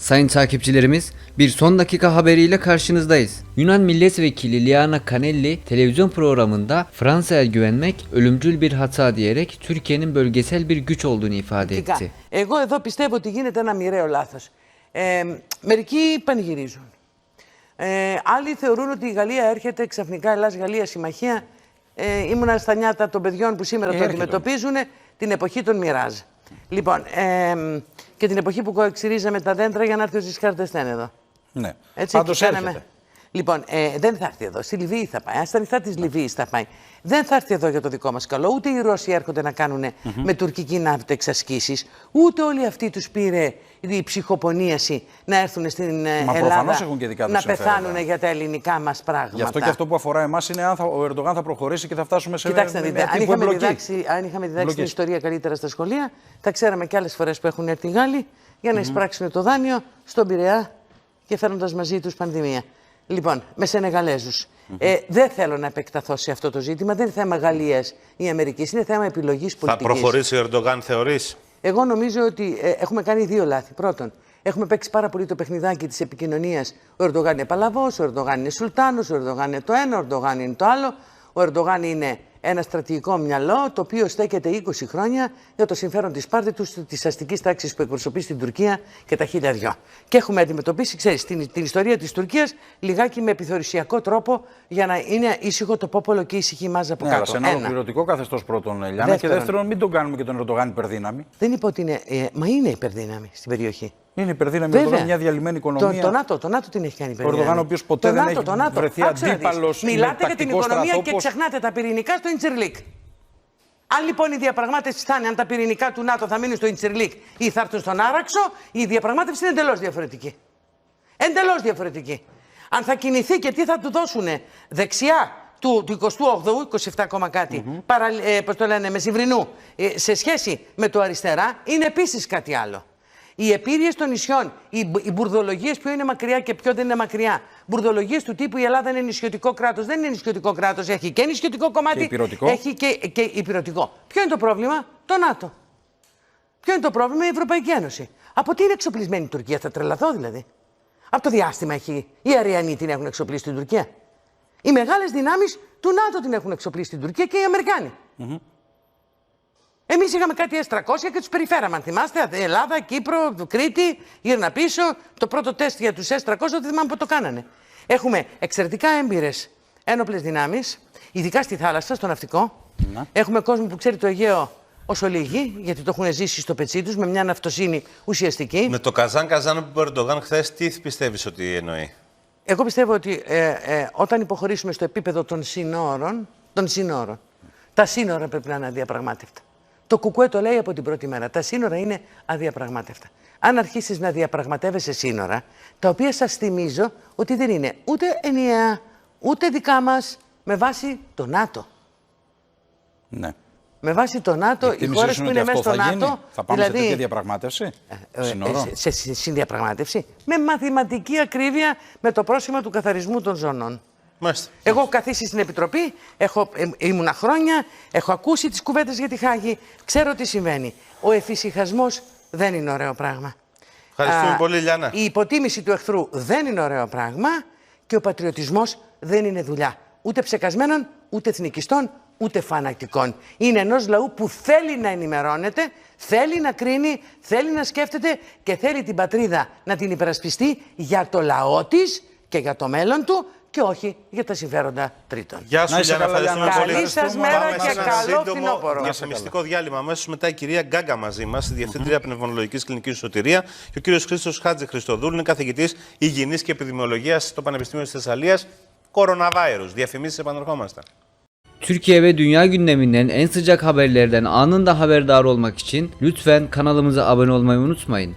Sayın takipçilerimiz, bir son dakika haberiyle karşınızdayız. Yunan Milletvekili Liana Canelli televizyon programında Fransa'ya güvenmek ölümcül bir hata diyerek Türkiye'nin bölgesel bir güç olduğunu ifade Φυσικά. etti. Εγώ εδώ πιστεύω ότι γίνεται ένα μοιραίο λάθος. Ε, μερικοί πανηγυρίζουν. Ε, άλλοι θεωρούν ότι η Γαλλία έρχεται ξαφνικά Ελλάς-Γαλλία συμμαχία. Ε, ήμουνα στα νιάτα των παιδιών που σήμερα το έρχεται αντιμετωπίζουν την εποχή των Μοιράζ. Λοιπόν, ε, και την εποχή που ξυρίζαμε τα δέντρα για να έρθει ο Ζισκάρ Ντεστέν εδώ. Ναι. Έτσι, Πάντως και κάναμε- έρχεται. Λοιπόν, ε, δεν θα έρθει εδώ. Στη Λιβύη θα πάει. Στα νυχτά της Λιβύης θα πάει. Δεν θα έρθει εδώ για το δικό μας καλό. Ούτε οι Ρώσοι έρχονται να κάνουν με τουρκική ναύτα εξασκήσεις. Ούτε όλοι αυτοί τους πήρε η ψυχοπονίαση να έρθουν στην ε, Μα Ελλάδα προφανώς έχουν και δικά τους να συμφέροντα. πεθάνουν για τα ελληνικά μας πράγματα. Γι' αυτό και αυτό που αφορά εμάς είναι αν θα, ο Ερντογάν θα προχωρήσει και θα φτάσουμε σε Κοιτάξτε να μια δείτε, αν τύπου είχαμε, εμπλοκή. διδάξει, αν είχαμε διδάξει την Εμπλοκές. ιστορία καλύτερα στα σχολεία, θα ξέραμε και άλλες φορές που έχουν έρθει οι Γάλλοι για να εισπράξουν το δάνειο στον Πειραιά και φέρνοντας μαζί τους πανδημία. Λοιπόν, με Σενεγαλέζους. Ε, δεν θέλω να επεκταθώ σε αυτό το ζήτημα. Δεν είναι θέμα Γαλλίας ή Αμερικής. Είναι θέμα επιλογής Θα πολιτικής. προχωρήσει ο Ερντογάν, θεωρείς; Εγώ νομίζω ότι ε, έχουμε κάνει δύο λάθη. Πρώτον, έχουμε παίξει πάρα πολύ το παιχνιδάκι της επικοινωνίας. Ο Ερντογάν είναι παλαβός, ο Ερντογάν είναι σουλτάνος, ο Ερντογάν είναι το ένα, ο Ερντογάν είναι το άλλο. Ο Ερντογάν είναι ένα στρατηγικό μυαλό το οποίο στέκεται 20 χρόνια για το συμφέρον της πάρτη τους, της αστικής τάξης που εκπροσωπεί στην Τουρκία και τα χίλια δυο. Και έχουμε αντιμετωπίσει, ξέρεις, την, την ιστορία της Τουρκίας λιγάκι με επιθεωρησιακό τρόπο για να είναι ήσυχο το πόπολο και ήσυχη η μάζα από Ναι, αλλά κάτω. σε ένα Ένα. ολοκληρωτικό καθεστώς πρώτον, Ελιάνα. Και Δεύτερον. δεύτερον, μην τον κάνουμε και τον Ερντογάν υπερδύναμη. Δεν είπα ότι είναι. Ε, μα είναι υπερδύναμη στην περιοχή. Είναι υπερδύναμη εδώ είναι μια διαλυμένη οικονομία. Το, το, ΝΑΤΟ, το ΝΑΤΟ την έχει κάνει Ο Ερντογάν, ο οποίος ποτέ το δεν ΝΑΤΟ, έχει το ΝΑΤΟ. βρεθεί Άκουσα να δεις. αντίπαλος με Μιλάτε για την τακτικός οικονομία και στρατόπος. ξεχνάτε τα πυρηνικά στο Ιντσερλίκ. Αν λοιπόν η διαπραγμάτευση θα είναι αν τα πυρηνικά του ΝΑΤΟ θα μείνουν στο Ιντσερλίκ ή θα έρθουν στον Άραξο, η διαπραγμάτευση είναι εντελώς διαφορετική. Εντελώς διαφορετική. Αν θα κινηθεί και τι θα του δώσουν δεξιά του, του 28ου, 27 ακόμα κάτι, παρα, ε, πώς το λένε, μεσημβρινού, ε, σε σχέση με το αριστερά, είναι επίσης κάτι άλλο. Οι επίρρειες των νησιών, οι, μπ- οι μπουρδολογίες ποιο είναι μακριά και ποιο δεν είναι μακριά. Μπουρδολογίες του τύπου η Ελλάδα είναι νησιωτικό κράτος. Δεν είναι νησιωτικό κράτος, έχει και νησιωτικό κομμάτι, Και υπηρετικό. έχει και, και υπηρετικό. Ποιο είναι το πρόβλημα, το ΝΑΤΟ. Ποιο είναι το πρόβλημα, η Ευρωπαϊκή Ένωση. Από τι είναι εξοπλισμένη η Τουρκία, θα τρελαθώ δηλαδή. Από το διάστημα έχει. Οι Αριανοί την έχουν εξοπλίσει στην Τουρκία. Οι μεγάλες δυνάμεις του ΝΑΤΟ την έχουν εξοπλίσει στην Τουρκία και οι Αμερικάνοι. Εμείς είχαμε κάτι S300 και τους περιφέραμε. Αν θυμάστε, Ελλάδα, Κύπρο, Κρήτη, γύρνα πίσω. Το πρώτο τεστ για τους S300 δεν θυμάμαι πού το κάνανε. Έχουμε εξαιρετικά έμπειρες ένοπλες δυνάμεις, ειδικά στη θάλασσα, στο ναυτικό. Έχουμε κόσμο που ξέρει το Αιγαίο όσο λίγοι, γιατί το έχουν ζήσει στο πετσί τους με μια ναυτοσύνη ουσιαστική. Με το Καζάν Καζάν που είπε ο Ερντογάν χθες, τι πιστεύεις ότι εννοεί; Εγώ πιστεύω ότι ε, ε, όταν υποχωρήσουμε στο επίπεδο των συνόρων, των συνόρων, τα σύνορα πρέπει να είναι αδιαπραγμάτευτα. Το κουκουέ το λέει από την πρώτη μέρα. Τα σύνορα είναι αδιαπραγμάτευτα. Αν αρχίσεις να διαπραγματεύεσαι σύνορα, τα οποία σας θυμίζω ότι δεν είναι ούτε ενιαία, ούτε δικά μας, με βάση το ΝΑΤΟ. Ναι. Με βάση το ΝΑΤο, οι Εκτίμησή χώρες σου που είναι είναι ότι μέσα αυτό στο θα ΝΑΤΟ. γίνει. Θα πάμε σε δηλαδή, τέτοια διαπραγμάτευση; ε, Σύνορων. σε, σε, σε συνδιαπραγμάτευση. Με μαθηματική ακρίβεια με το πρόσημα του καθαρισμού των ζωνών. Μάλιστα. Εγώ έχω καθίσει στην Επιτροπή, έχω, ε, ήμουνα χρόνια, έχω ακούσει τις κουβέντες για τη Χάγη, ξέρω τι συμβαίνει. Ο εφησυχασμός δεν είναι ωραίο πράγμα. Ευχαριστούμε Α, πολύ, Λιάννα. Η υποτίμηση του εχθρού δεν είναι ωραίο πράγμα και ο πατριωτισμός δεν είναι δουλειά. Ούτε ψεκασμένων, ούτε εθνικιστών, ούτε φανατικών. Είναι ενός λαού που θέλει να ενημερώνεται, θέλει να κρίνει, θέλει να σκέφτεται και θέλει την πατρίδα να την υπερασπιστεί για το λαό της και για το μέλλον του και όχι για τα συμφέροντα τρίτων. Γεια σου, Να είσαι Λιάννα. καλά, Ευχαριστούμε Λιάννα. πολύ. Καλή σας μέρα Πάμε και σε ένα καλό σύντομο φθινόπωρο. διαφημιστικό διάλειμμα. Αμέσως μετά η κυρία Γκάγκα μαζί μας, Διευθύντρια Πνευμονολογικής Κλινικής Σωτηρία, και ο κύριος Χρήστος Χάτζη Χριστοδούλου, είναι καθηγητής Υγιεινής και Επιδημιολογίας στο Πανεπιστήμιο της Θεσσαλίας. Coronavirus. Διαφημίσεις, επανερχόμαστε. Türkiye ve dünya gündeminden en sıcak haberlerden anında haberdar olmak için lütfen kanalımıza abone olmayı unutmayın.